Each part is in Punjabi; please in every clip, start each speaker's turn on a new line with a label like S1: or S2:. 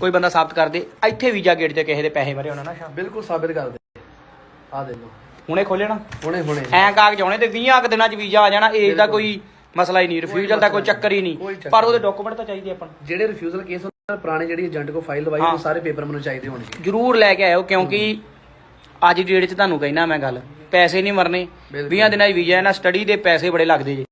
S1: ਕੋਈ ਬੰਦਾ ਸਾਬਤ ਕਰ ਦੇ ਇੱਥੇ ਵੀਜ਼ਾ ਗੇਟ ਤੇ ਕਿਸੇ ਦੇ ਪੈਸੇ ਭਰੇ ਹੋਣਾ ਨਾ ਸ਼ਾਮ।
S2: ਬਿਲਕੁਲ ਸਾਬਿਤ ਕਰ ਦੇ। ਆ ਦੇ ਲਓ।
S1: ਹੁਣੇ ਖੋਲੇ ਨਾ।
S2: ਹੁਣੇ ਹੁਣੇ।
S1: ਐਂ ਕਾਗਜ਼ ਆਉਣੇ ਤੇ 20 ਕੁ ਦਿਨਾਂ ਚ ਵੀਜ਼ਾ ਆ ਜਾਣਾ ਏਜ ਦਾ ਕੋਈ ਮਸਲਾ ਹੀ ਨਹੀਂ ਰਿਫਿਊਜ਼ਲ ਦਾ ਕੋਈ ਚੱਕਰ ਹੀ ਨਹੀਂ। ਪਰ ਉਹਦੇ ਡਾਕੂਮੈਂਟ ਤਾਂ ਚਾਹੀਦੇ ਆਪਾਂ
S2: ਜਿਹੜੇ ਰਿਫਿਊਜ਼ਲ ਕੇਸ ਪੁਰਾਣੇ ਜਿਹੜੀ ਏਜੰਟ ਕੋ ਫਾਈਲ ਲਵਾਈ। ਉਹ ਸਾਰੇ ਪੇਪਰ ਮੈਨੂੰ ਚਾਹੀਦੇ ਹੋਣਗੇ
S1: ਜਰੂਰ ਲੈ ਕੇ ਆਇਓ ਕਿਉਂਕਿ ਅੱਜ ਦੀ ਡੇਟ 'ਚ ਤੁਹਾਨੂੰ ਕਹਿਣਾ ਮੈਂ ਗੱਲ। ਪੈਸੇ ਨਹੀਂ ਮਰਨੇ।
S2: ਬਿਲਕੁਲ।
S1: 20 ਦਿਨਾਂ ਦੀ ਵੀਜ਼ਾ ਹੈ ਨਾ ਸਟੱਡੀ ਦੇ ਪੈਸੇ ਬੜੇ ਲੱਗਦੇ ਜੇ।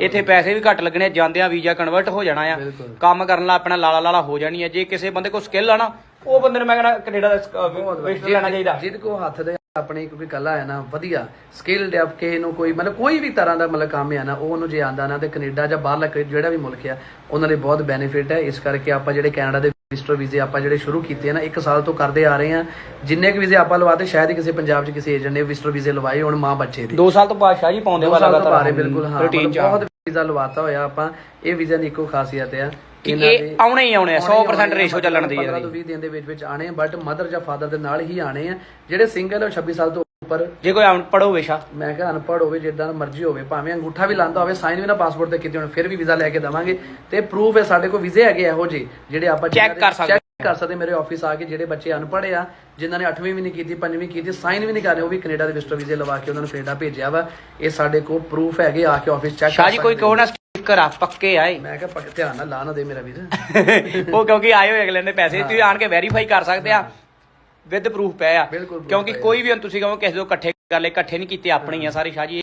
S1: ਇੱਥੇ ਪੈਸੇ ਵੀ ਘੱਟ ਲੱਗਣੇ ਜਾਂਦਿਆਂ ਵੀਜ਼ਾ ਕਨਵਰਟ ਹੋ ਜਾਣਾ ਆ। ਕੰਮ ਕਰਨ ਲਾ ਆਪਣਾ ਲਾਲਾ ਲਾਲਾ ਹੋ ਜਾਣੀ ਹੈ ਜੇ ਕਿਸੇ ਬੰਦੇ ਕੋਲ ਸਕਿੱਲ ਆ ਨਾ ਉਹ ਬੰਦੇ ਨੂੰ ਮੈਂ ਕਹਿੰਦਾ ਕੈਨੇਡਾ ਦਾ ਵਿਜ਼ਟਰ ਲੈਣਾ ਚਾਹੀਦਾ।
S2: ਜਿਹਦੇ ਕੋ ਹੱਥ ਦੇ ਆਪਣੇ ਕਿਉਂਕਿ ਕੱਲਾ ਹੈ ਨਾ ਵਧੀਆ। ਸਕਿੱਲ ਡੈਪ ਕੇ ਨੂੰ ਕੋਈ ਮਤਲਬ ਕੋਈ ਵੀ ਤਰ੍ਹਾਂ ਦਾ ਮਤਲਬ ਕੰਮ ਹੈ ਨਾ ਉਹ ਉਹਨੂੰ ਜੇ ਆਂਦਾ ਨਾ ਤੇ ਕੈਨੇਡਾ ਜਾਂ ਬਾਹਰਲਾ ਕੋਈ ਜਿਹੜਾ ਵੀ ਮੁਲਕ ਆ ਉਹਨਾਂ ਲਈ ਬਹੁਤ ਬੈਨੀਫਿਟ ਹੈ। ਇਸ ਕਰਕੇ ਆਪਾਂ ਜਿਹੜੇ ਕੈਨੇਡਾ ਦੇ ਵਿਜ਼ਟਰ ਵੀਜ਼ੇ ਆਪਾਂ ਜਿਹੜੇ ਸ਼ੁਰੂ ਕੀਤੇ ਆ ਨਾ ਇੱਕ ਸਾਲ ਤੋਂ ਕਰਦੇ ਆ ਰਹੇ ਆ। ਜਿੰਨੇ ਕੁ ਵੀਜ਼ੇ ਆਪਾਂ ਲਵਾਤੇ ਸ਼ਾਇਦ ਕਿਸੇ ਪੰਜਾਬ 'ਚ ਕਿਸੇ ਏਜੰਟ ਨੇ ਵਿਜ਼ਟਰ ਵੀਜ਼ੇ ਲਵਾਏ ਹੁਣ ਮਾਂ ਬੱਚੇ ਦੇ।
S1: 2 ਸਾਲ ਤੋਂ ਬਾਅਦ ਸ਼ਾਹ ਜੀ ਪਾਉਂਦੇ ਵਾ ਲਗਾਤਾਰ
S2: ਬਾਰੇ ਬਿਲਕੁਲ ਹਾਂ ਬਹੁਤ ਵੀਜ਼ਾ ਲਵਾਤਾ ਹੋਇਆ ਆਪਾਂ। ਇਹ ਵੀਜ਼ਾ ਦੀ ਇੱਕੋ ਖਾਸੀਅਤ ਆ
S1: ਕਿ ਇਹ ਆਉਣੇ ਹੀ ਆਉਣੇ ਆ 100% ਰੇਸ਼ੋ ਚੱਲਣ ਦੀ
S2: 15 ਤੋਂ 20 ਦਿਨ ਦੇ ਵਿੱਚ ਵਿੱਚ ਆਣੇ ਬਟ ਮਦਰ ਜਾਂ ਫਾਦਰ ਦੇ ਨਾਲ ਹੀ ਆਣੇ ਆ ਜਿਹੜੇ ਸਿੰਗਲ ਹੈ ਉਹ 26 ਸਾਲ ਤੋਂ ਉੱਪਰ।
S1: ਜੇ ਕੋਈ ਅਨਪੜ੍ਹ ਹੋਵੇ ਸ਼ਾ
S2: ਮੈਂ ਕਿਹਾ ਅਨਪੜ੍ਹ ਹੋਵੇ ਜਿੱਦਾਂ ਦਾ ਮਰਜ਼ੀ ਹੋਵੇ ਭਾਵੇਂ ਅੰਗੂਠਾ ਵੀ ਲਾਂਦਾ ਹੋਵੇ ਸਾਈਨ ਵੀ ਨਾ ਪਾਸਪੋਰਟ ਤੇ ਕੀਤੇ ਹੋਣ ਫਿਰ ਵੀ ਵੀਜ਼ਾ ਲੈ ਕੇ ਦਵਾਂਗੇ। ਤੇ ਪ੍ਰੂਫ ਹੈ ਸਾਡੇ ਕੋਲ ਵੀਜ਼ੇ ਹੈਗੇ ਇਹੋ ਜਿਹੇ ਜਿਹੜੇ ਆਪਾਂ ਦੇ-
S1: ਕਰ ਸਕਦੇ।
S2: ਕਰ ਸਕਦੇ ਮੇਰੇ ਆਫਿਸ ਆ ਕੇ ਜਿਹੜੇ ਬੱਚੇ ਅਨਪੜ੍ਹ ਆ ਜਿਨ੍ਹਾਂ ਨੇ 8ਵੀਂ ਵੀ ਨਹੀਂ ਕੀਤੀ 5ਵੀਂ ਕੀਤੀ ਸਾਈਨ ਵੀ ਨਹੀਂ ਕਰ ਰਹੇ ਉਹ ਵੀ ਕੈਨੇਡਾ ਦੇ ਵਿਜ਼ਟਰ ਵੀਜ਼ੇ ਲਵਾ ਕੇ ਉਹਨਾਂ ਨੂੰ ਕੈਨੇਡਾ ਭੇਜਿਆ ਵਾ। ਇਹ ਸਾਡੇ ਕੋਲ ਪ੍ਰੂਫ ਹੈਗੇ ਆ ਕੇ ਆਫਿਸ ਚੈੱਕ
S1: ਸ਼ਾਹ ਜੀ ਕੋਈ ਕਹੋ ਨਾ ਸਟicker ਆ ਪੱਕੇ ਆਏ
S2: ਮੈਂ ਕਿਹਾ ਪੱਕ ਧਿਆਨ ਨਾਲ ਲਾ ਨਾ ਦੇ ਮੇਰਾ ਵੀਰ।
S1: ਉਹ ਕਿਉਂਕਿ ਆਏ ਹੋਏ ਅਗਲੇ ਨੇ ਪੈਸੇ ਤੁਸੀਂ ਆਣ ਕੇ ਵੈਰੀਫਾਈ ਕਰ ਸਕਦੇ ਆ। ਵਿਦ ਪ੍ਰੂਫ ਪਏ ਆ
S2: ਬਿਲਕੁਲ proof
S1: ਕਿਉਂਕਿ
S2: ਆ।
S1: ਕੋਈ ਵੀ ਹੁਣ ਤੁਸੀਂ ਕਹੋ ਕਿਸੇ ਤੋਂ ਇਕੱਠੇ ਕਰ ਲਏ ਇਕੱਠੇ ਨਹੀਂ ਕੀਤੇ ਆਪਣੇ ਆ ਸਾਰੇ ਸ਼ਾਹ ਜੀ